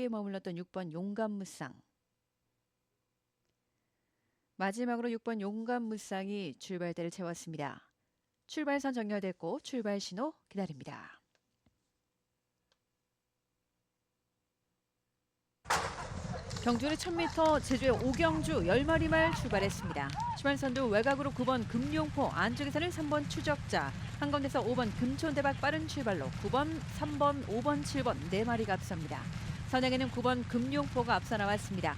4위에 머물렀던 6번 용감무쌍. 마지막으로 6번 용감무쌍이 출발대를 채웠습니다. 출발선 정렬됐고 출발 신호 기다립니다. 경주는 1000m 제주의 오경주 10마리 말 출발했습니다. 출발선도 외곽으로 9번 금룡포, 안쪽에서는 3번 추적자, 한 가운데서 5번 금촌대박 빠른 출발로 9번, 3번, 5번, 7번 4마리가 앞섭니다. 선행에는 9번 금룡포가 앞서 나왔습니다.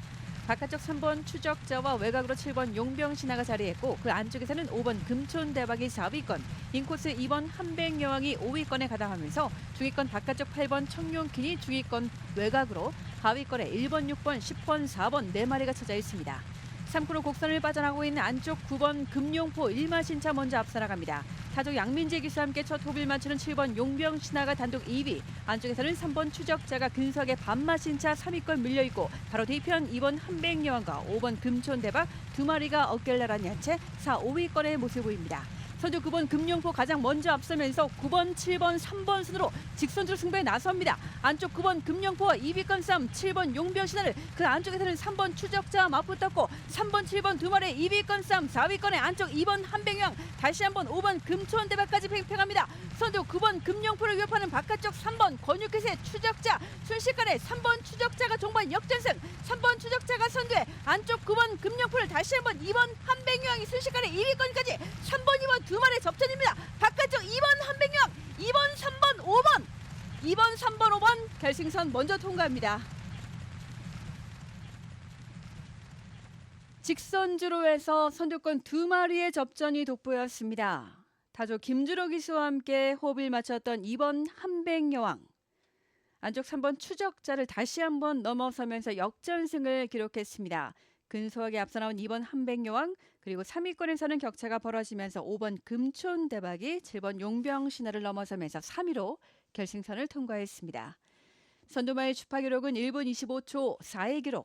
바깥쪽 3번 추적자와 외곽으로 7번 용병신하가 자리했고 그 안쪽에서는 5번 금촌대박이 4위권, 인코스 2번 한백여왕이 5위권에 가담하면서 중위권 바깥쪽 8번 청룡킨이 중위권 외곽으로 하위권에 1번, 6번, 10번, 4번 4마리가 쳐져 있습니다. 3코로 곡선을 빠져나가고 있는 안쪽 9번 금룡포 일마신차 먼저 앞서 나갑니다. 타조 양민재 기수와 함께 첫 호비를 맞추는 7번 용병신하가 단독 2위. 안쪽에서는 3번 추적자가 근석의 반마 신차 3위권 밀려있고 바로 뒤편 2번 한백여왕과 5번 금촌대박 두 마리가 어깨를 나란히 한채 4, 5위권의 모습을 보입니다. 선두 9번 금룡포 가장 먼저 앞서면서 9번, 7번, 3번 순으로 직선주로 승부에 나섭니다. 안쪽 9번 금룡포와 2위권 싸움 7번 용병신하를 그 안쪽에서는 3번 추적자 맞붙었고 3번, 7번 두 마리 2위권 싸움 4위권의 안쪽 2번 한백영 다시 한번 5번 금촌대박까지 팽팽합니다. 선두 9번 금룡포를 위협하는 바깥쪽 3번 권유켓의 추적자 순식간에 3번 추적자가 종반 역전승 3번 추적자가 선두에 안쪽 9번 금룡포를 다시 한번 2번 한백영이 순식간에 2위권까지 3번 2번 두 마리 접전입니다. 바깥쪽 2번 한백영 2번 3번 5번 2번 3번 5번 결승선 먼저 통과합니다. 직선주로에서 선두권 두 마리의 접전이 돋보였습니다. 타조 김주로 기수와 함께 호흡을 맞췄던 2번 한백여왕. 안쪽 3번 추적자를 다시 한번 넘어서면서 역전승을 기록했습니다. 근소하게 앞서 나온 2번 한백여왕 그리고 3위권에서는 격차가 벌어지면서 5번 금촌대박이 7번 용병신화를 넘어서면서 3위로 결승선을 통과했습니다. 선두마의 주파 기록은 1분 25초 4의 기록